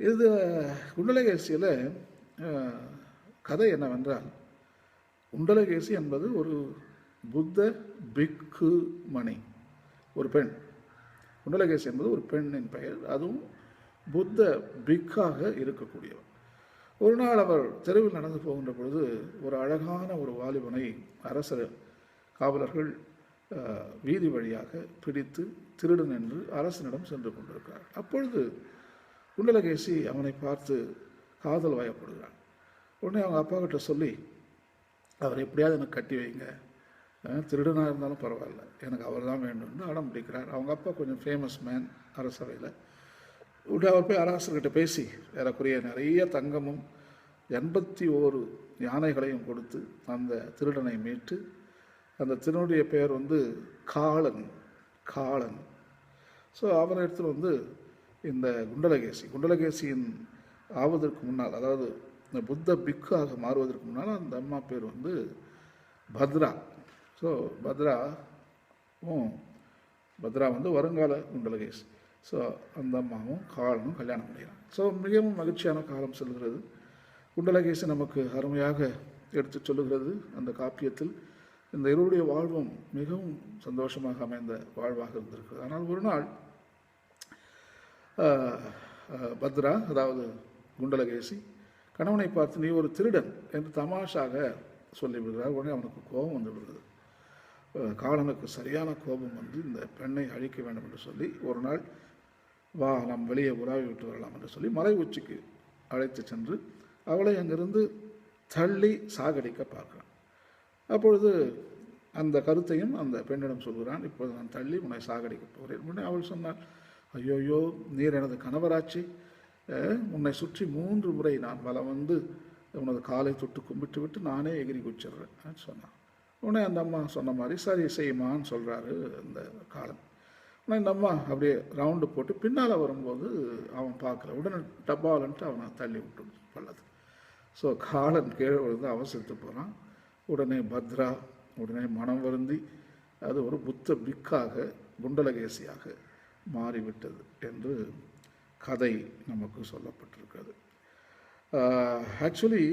இது குண்டலகேசியில் கதை என்னவென்றால் குண்டலகேசி என்பது ஒரு புத்த பிக்கு மணி ஒரு பெண். குண்டலகேசி என்பது ஒரு பெண்ணின் பெயர். அதுவும் புத்த பிக்காக இருக்கக்கூடியவர் ஒரு நாள் அவர் தெருவில் நடந்து போகின்ற பொழுது ஒரு அழகான ஒரு வாலிபனை அரசர் காவலர்கள் வீதி வழியாக பிடித்து திருடன் என்று அரசனிடம் சென்று கொண்டிருக்கிறார். அப்பொழுது குண்டலகேசி அவனை பார்த்து காதல் வயப்படுகிறான். உடனே அவங்க அப்பா கிட்ட சொல்லி அவர் எப்படியாவது எனக்கு கட்டி வைங்க. திருடனாக இருந்தாலும் பரவாயில்ல. எனக்கு அவர் தான் வேண்டும்னு அடம் பிடிக்கிறார். அவங்க அப்பா கொஞ்சம் ஃபேமஸ் மேன் அரசவையில். உடனே அவர் போய் அரசர்கிட்ட பேசி ஏறக்குறைய நிறைய தங்கமும் எண்பத்தி ஓரு யானைகளையும் கொடுத்து அந்த திருடனை மீட்டு அந்த திருடனுடைய பெயர் வந்து காளன் காளன் ஸோ அவரை எடுத்துகிட்டு வந்து இந்த குண்டலகேசி குண்டலகேசியின் ஆவதற்கு முன்னால் அதாவது இந்த புத்த பிக்காக மாறுவதற்கு முன்னால் அந்த அம்மா பேர் வந்து பத்ரா. ஸோ பத்ராவும் பத்ரா வந்து வருங்கால குண்டலகேசி. ஸோ அந்த அம்மாவும் காலனும் கல்யாணம் பண்ணிக்கிறாங்க ஸோ மிகவும் மகிழ்ச்சியான காலம் செல்கிறது. குண்டலகேசி நமக்கு அருமையாக எடுத்து சொல்லுகிறது. அந்த காப்பியத்தில் இந்த இருவருடைய வாழ்வும் மிகவும் சந்தோஷமாக அமைந்த வாழ்வாக இருந்திருக்கு ஆனால் ஒரு நாள் பத்ரா அதாவது குண்டலகேசி கணவனை பார்த்து நீ ஒரு திருடன் என்று தமாஷாக சொல்லிவிடுகிறார். உடனே அவனுக்கு கோபம் வந்து விடுகிறது. காலனுக்கு சரியான கோபம் வந்து இந்த பெண்ணை அழிக்க வேண்டும் என்று சொல்லி ஒரு நாள் வா நாம் வெளியே உலாவி விட்டு வரலாம் என்று சொல்லி மலை உச்சிக்கு அழைத்து சென்று அவளை அங்கிருந்து தள்ளி சாகடிக்க பார்க்கிறான். அப்பொழுது அந்த கருத்தையும் அந்த பெண்ணிடம் சொல்கிறான். இப்போது நான் தள்ளி உன்னை சாகடிக்கப் போகிறேன். உடனே அவள் சொன்னாள் ஐயோயோ நீர் எனது கணவராட்சி உன்னை சுற்றி மூன்று முறை நான் வலம் வந்து உனது காலை தொட்டு கும்பிட்டு விட்டு நானே எகிரி குச்சிடுறேன் சொன்னான். உடனே அந்த அம்மா சொன்ன மாதிரி சரி செய்யுமான்னு சொல்கிறாரு அந்த காலன். உடனே இந்த அம்மா அப்படியே ரவுண்டு போட்டு பின்னால் வரும்போது அவன் பார்க்கல. உடனே டப்பாலன்ட்டு அவனை தள்ளி விட்டு பள்ளது ஸோ காலன் கீழே விழுந்து அவசரத்து போகிறான் உடனே பத்ரா உடனே மனம் வருந்தி அது ஒரு புத்த பிக்காக குண்டலகேசியாக மாறிவிட்டது என்று கதை நமக்கு சொல்லப்பட்டிருக்கிறது. ஆக்சுவலி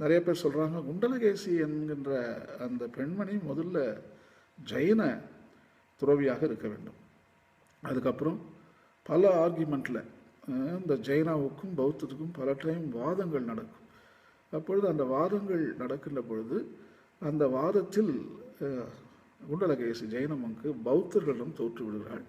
நிறைய பேர் சொல்கிறாங்க குண்டலகேசி என்கின்ற அந்த பெண்மணி முதல்ல ஜெயின துறவியாக இருக்க வேண்டும். அதுக்கப்புறம் பல ஆர்குமெண்ட்டில் இந்த ஜெயினாவுக்கும் பௌத்தத்துக்கும் பல டைம் வாதங்கள் நடக்கும். அப்பொழுது அந்த வாதங்கள் நடக்கின்ற பொழுது அந்த வாதத்தில் குண்டலகேசி ஜெயினமுக்கு பௌத்தர்களிடம் தோற்று விடுகிறாள்